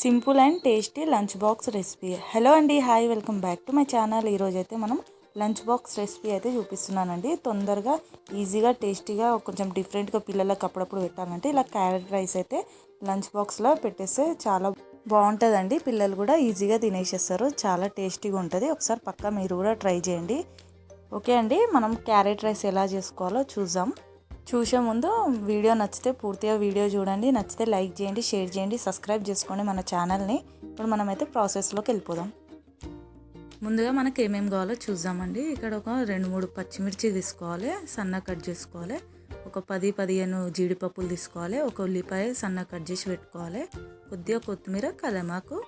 Simple and tasty lunch box recipe. Hello అండి hi welcome back to my channel. ఈరోజు అయితే మనం lunch box recipe అయితే చూపిస్తున్నానండి. తొందరగా ఈజీగా టేస్టీగా కొంచెం డిఫరెంట్గా పిల్లలకు అప్పుడప్పుడు పెట్టాలంటే ఇలా క్యారెట్ రైస్ అయితే లంచ్ బాక్స్లో పెట్టేస్తే చాలా బాగుంటుందండి. పిల్లలు కూడా ఈజీగా తినేసేస్తారు. చాలా టేస్టీగా ఉంటుంది. ఒకసారి పక్కా మీరు కూడా ట్రై చేయండి. ఓకే అండి మనం క్యారెట్ రైస్ ఎలా చేసుకోవాలో చూద్దాం. చూసే ముందు వీడియో నచ్చితే పూర్తిగా వీడియో చూడండి నచ్చితే లైక్ చేయండి షేర్ చేయండి సబ్స్క్రైబ్ చేసుకోండి మన ఛానల్ని. ఇప్పుడు మనమైతే ప్రాసెస్లోకి వెళ్ళిపోదాం. ముందుగా మనకి ఏమేమి కావాలో చూద్దామండి. ఇక్కడ ఒక రెండు మూడు పచ్చిమిర్చి తీసుకోవాలి సన్న కట్ చేసుకోవాలి. ఒక పది పదిహేను జీడిపప్పులు తీసుకోవాలి ఒక ఉల్లిపాయ సన్న కట్ చేసి పెట్టుకోవాలి. కొద్దిగా కొత్తిమీర కలమాకు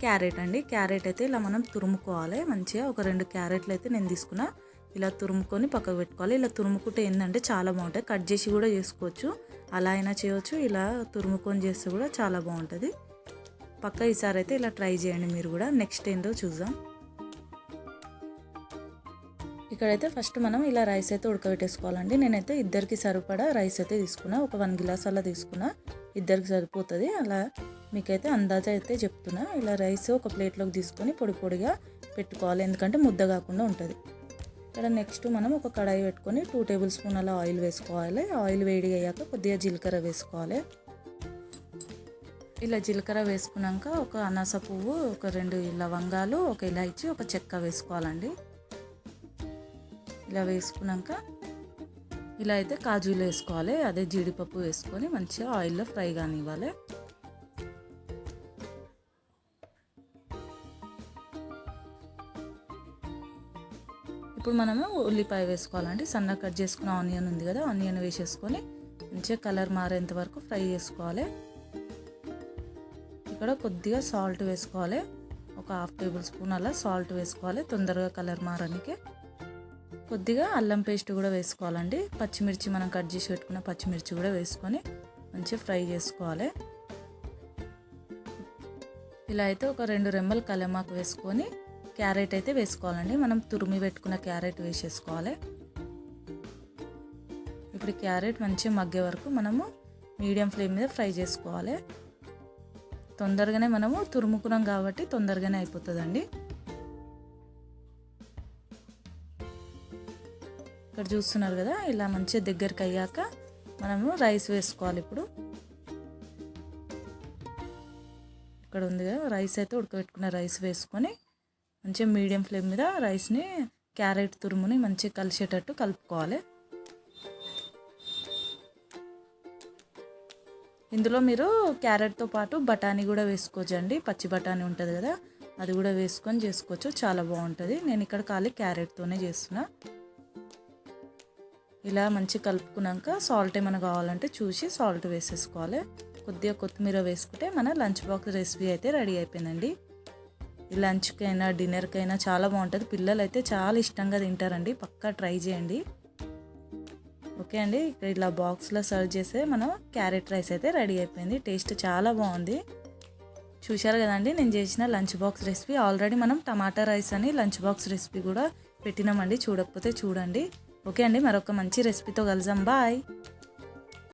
క్యారెట్ అండి. క్యారెట్ అయితే ఇలా మనం తురుముకోవాలి. మంచిగా ఒక రెండు క్యారెట్లు అయితే నేను తీసుకున్నా. ఇలా తురుముకొని పక్కకు పెట్టుకోవాలి. ఇలా తురుముకుంటే ఏంటంటే చాలా బాగుంటుంది. కట్ చేసి కూడా చేసుకోవచ్చు. అలా అయినా చేయవచ్చు ఇలా తురుముకొని చేస్తే కూడా చాలా బాగుంటుంది. పక్క ఈసారి అయితే ఇలా ట్రై చేయండి మీరు కూడా. నెక్స్ట్ ఏంటో చూద్దాం. ఇక్కడైతే ఫస్ట్ మనం ఇలా రైస్ అయితే ఉడకబెట్టేసుకోవాలండి. నేనైతే ఇద్దరికి సరిపడా రైస్ అయితే తీసుకున్నా. ఒక వన్ గ్లాస్ అలా తీసుకున్నా. ఇద్దరికి సరిపోతుంది. అలా మీకైతే అందాజ అయితే చెప్తున్నా. ఇలా రైస్ ఒక ప్లేట్లోకి తీసుకొని పొడి పొడిగా పెట్టుకోవాలి. ఎందుకంటే ముద్ద కాకుండా ఉంటుంది. ఇక్కడ నెక్స్ట్ మనం ఒక కడాయి పెట్టుకొని టూ టేబుల్ స్పూన్ అలా ఆయిల్ వేసుకోవాలి. ఆయిల్ వేడి అయ్యాక కొద్దిగా జీలకర్ర వేసుకోవాలి. ఇలా జీలకర్ర వేసుకున్నాక ఒక అనాస పువ్వు ఒక రెండు లవంగాలు ఒక ఇలాచి ఒక చెక్క వేసుకోవాలండి. ఇలా వేసుకున్నాక ఇలా అయితే కాజులు వేసుకోవాలి. అదే జీడిపప్పు వేసుకొని మంచిగా ఆయిల్లో ఫ్రై కానివ్వాలి. ఇప్పుడు మనము ఉల్లిపాయ వేసుకోవాలండి. సన్న కట్ చేసుకున్న ఆనియన్ ఉంది కదా ఆనియన్ వేసేసుకొని మంచిగా కలర్ మారేంత వరకు ఫ్రై చేసుకోవాలి. ఇక్కడ కొద్దిగా సాల్ట్ వేసుకోవాలి. ఒక హాఫ్ టేబుల్ స్పూన్ అలా సాల్ట్ వేసుకోవాలి తొందరగా కలర్ మారడానికి కొద్దిగా అల్లం పేస్ట్ కూడా వేసుకోవాలండి. పచ్చిమిర్చి మనం కట్ చేసి పెట్టుకున్న పచ్చిమిర్చి కూడా వేసుకొని మంచిగా ఫ్రై చేసుకోవాలి. ఇలా అయితే ఒక రెండు రెమ్మలు కలమాకు వేసుకొని క్యారెట్ అయితే వేసుకోవాలండి. మనం తురిమి పెట్టుకున్న క్యారెట్ వేసేసుకోవాలి. ఇప్పుడు క్యారెట్ మంచిగా మగ్గే వరకు మనము మీడియం ఫ్లేమ్ మీద ఫ్రై చేసుకోవాలి. తొందరగానే మనము తురుముకున్నాం కాబట్టి తొందరగానే అయిపోతుందండి. ఇక్కడ చూస్తున్నారు కదా ఇలా మంచిగా దగ్గరికి అయ్యాక మనము రైస్ వేసుకోవాలి ఇప్పుడు. ఇక్కడ ఉంది కదా రైస్ అయితే ఉడకబెట్టుకున్న రైస్ వేసుకొని మంచిగా మీడియం ఫ్లేమ్ మీద రైస్ని క్యారెట్ తురుముని మంచిగా కలిసేటట్టు కలుపుకోవాలి. ఇందులో మీరు క్యారెట్తో పాటు బఠానీ కూడా వేసుకోవచ్చండి. పచ్చి బఠానీ ఉంటుంది కదా అది కూడా వేసుకొని చేసుకోవచ్చు. చాలా బాగుంటుంది. నేను ఇక్కడ ఖాళీ క్యారెట్తోనే చేస్తున్నా. ఇలా మంచి కలుపుకున్నాక సాల్ట్ ఏమైనా కావాలంటే చూసి సాల్ట్ వేసేసుకోవాలి. కొద్దిగా కొత్తిమీర వేసుకుంటే మన లంచ్ బాక్స్ రెసిపీ అయితే రెడీ అయిపోయిందండి. లంచ్కైనా డిన్నర్కైనా చాలా బాగుంటుంది. పిల్లలు అయితే చాలా ఇష్టంగా తింటారండి. పక్కా ట్రై చేయండి. ఓకే అండి. ఇక్కడ ఇలా బాక్స్లో సర్వ్ చేస్తే మనం క్యారెట్ రైస్ అయితే రెడీ అయిపోయింది. టేస్ట్ చాలా బాగుంది. చూశారు కదండి నేను చేసిన లంచ్ బాక్స్ రెసిపీ. ఆల్రెడీ మనం టమాటా రైస్ అని లంచ్ బాక్స్ రెసిపీ కూడా పెట్టినామండి. చూడకపోతే చూడండి. ఓకే అండి మరొక మంచి రెసిపీతో కలుద్దాం. బాయ్.